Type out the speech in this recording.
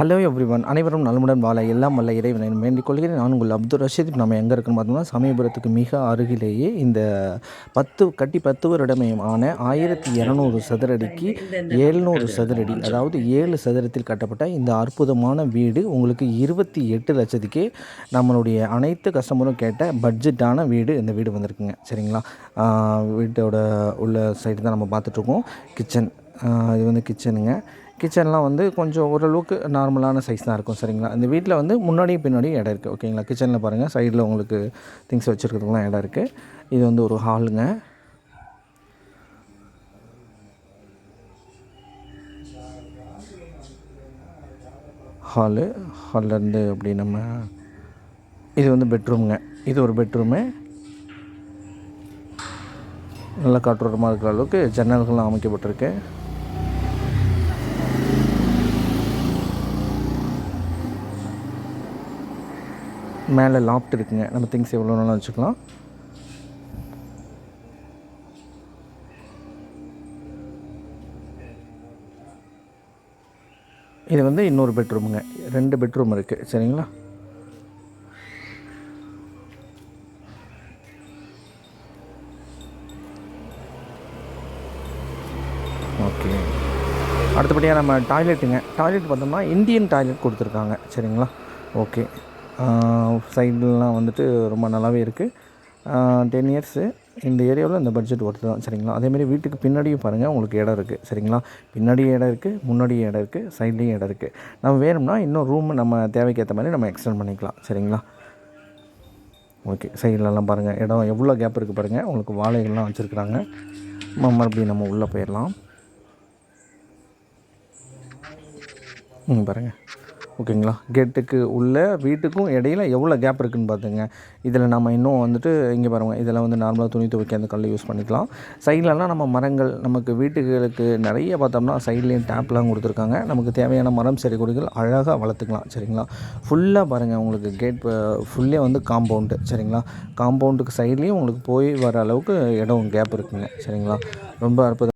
Hello everyone அனைவரும் நலமுடன் வாழ எல்லாம் வல்ல இறைவனை வேண்டிக் கொள்கிறேன். நான் உங்கள் அப்துல் ரஷீத். நம்ம எங்கே இருக்குன்னு பார்த்தோம்னா சமயபுரத்துக்கு மிக அருகிலேயே இந்த பத்து கட்டி பத்து வருடமயமான ஆயிரத்தி இரநூறு சதுரடிக்கு ஏழ்நூறு சதுரடி அதாவது ஏழு சதுரத்தில் கட்டப்பட்ட இந்த அற்புதமான வீடு உங்களுக்கு இருபத்தி எட்டு லட்சத்துக்கே நம்மளுடைய அனைத்து கஸ்டமரும் கேட்ட பட்ஜெட்டான வீடு இந்த வீடு வந்திருக்குங்க. சரிங்களா? வீட்டோட உள்ள சைடு தான் நம்ம பார்த்துட்ருக்கோம் கிச்சன். இது வந்து கிச்சனுங்க. கிச்சன்லாம் வந்து கொஞ்சம் ஓரளவுக்கு நார்மலான சைஸ் தான் இருக்கும் சரிங்களா? இந்த வீட்டில் வந்து முன்னாடியும் பின்னாடியும் இடம் இருக்குது ஓகேங்களா? கிச்சனில் பாருங்கள் சைடில் உங்களுக்கு திங்ஸ் வச்சுருக்கிறதுக்குலாம் இடம் இருக்குது இது வந்து ஒரு ஹாலுங்க ஹாலு ஹால்லேருந்து அப்படி நம்ம இது வந்து பெட்ரூம்ங்க இது ஒரு பெட்ரூமு நல்ல காற்றோட்டமாக இருக்கிற அளவுக்கு ஜன்னல்கள்லாம் அமைக்கப்பட்டிருக்கு. மேலே லாப்ட் இருக்குங்க. நம்ம திங்ஸ் எவ்வளோ நாளும் வச்சுக்கலாம். இது வந்து இன்னொரு பெட்ரூமுங்க ரெண்டு பெட்ரூம் இருக்குது சரிங்களா? ஓகே அடுத்தபடியாக நம்ம டாய்லெட்டுங்க டாய்லெட் பார்த்தோம்னா இந்தியன் டாய்லெட் கொடுத்துருக்காங்க. சரிங்களா? ஓகே சைடுலாம் வந்துட்டு ரொம்ப நல்லாவே இருக்குது டென் இயர்ஸு இந்த ஏரியாவில் இந்த பட்ஜெட் ஒர்த்து தான் சரிங்களா? அதேமாரி வீட்டுக்கு பின்னாடியும் பாருங்கள் உங்களுக்கு இடம் இருக்குது சரிங்களா? பின்னாடியும் இடம் இருக்குது முன்னாடியும் இடம் இருக்குது சைட்லேயும் இடம் இருக்குது நம்ம வேணும்னா இன்னும் ரூம் நம்ம தேவைக்கு ஏற்ற மாதிரி நம்ம எக்ஸ்டெண்ட் பண்ணிக்கலாம் சரிங்களா? ஓகே சைட்லலாம் பாருங்கள் இடம் எவ்வளோ கேப் இருக்குது பாருங்கள் உங்களுக்கு வாழைகள்லாம் வச்சுருக்குறாங்க. மறுபடியும் நம்ம உள்ளே போயிடலாம். ம் பாருங்கள் ஓகேங்களா? கேட்டுக்கு உள்ளே வீட்டுக்கும் இடையில எவ்வளோ கேப் இருக்குதுன்னு பார்த்துங்க இதில் நம்ம இன்னும் வந்துட்டு இங்கே பாருங்க இதில் வந்து நார்மலாக துணி துவைக்க அந்த கல் யூஸ் பண்ணிக்கலாம். சைட்லலாம் நம்ம மரங்கள் நமக்கு வீட்டுகளுக்கு நிறைய பார்த்தோம்னா சைட்லேயும் டேப்லாம் கொடுத்துருக்காங்க. நமக்கு தேவையான மரம் செடி கொடிகள் அழகாக வளர்த்துக்கலாம் சரிங்களா? ஃபுல்லாக பாருங்கள் உங்களுக்கு கேட் ஃபுல்லே வந்து காம்பவுண்டு சரிங்களா? காம்பவுண்டுக்கு சைட்லேயும் உங்களுக்கு போய் வர அளவுக்கு இடம் கேப் இருக்குங்க சரிங்களா? ரொம்ப அற்புதம்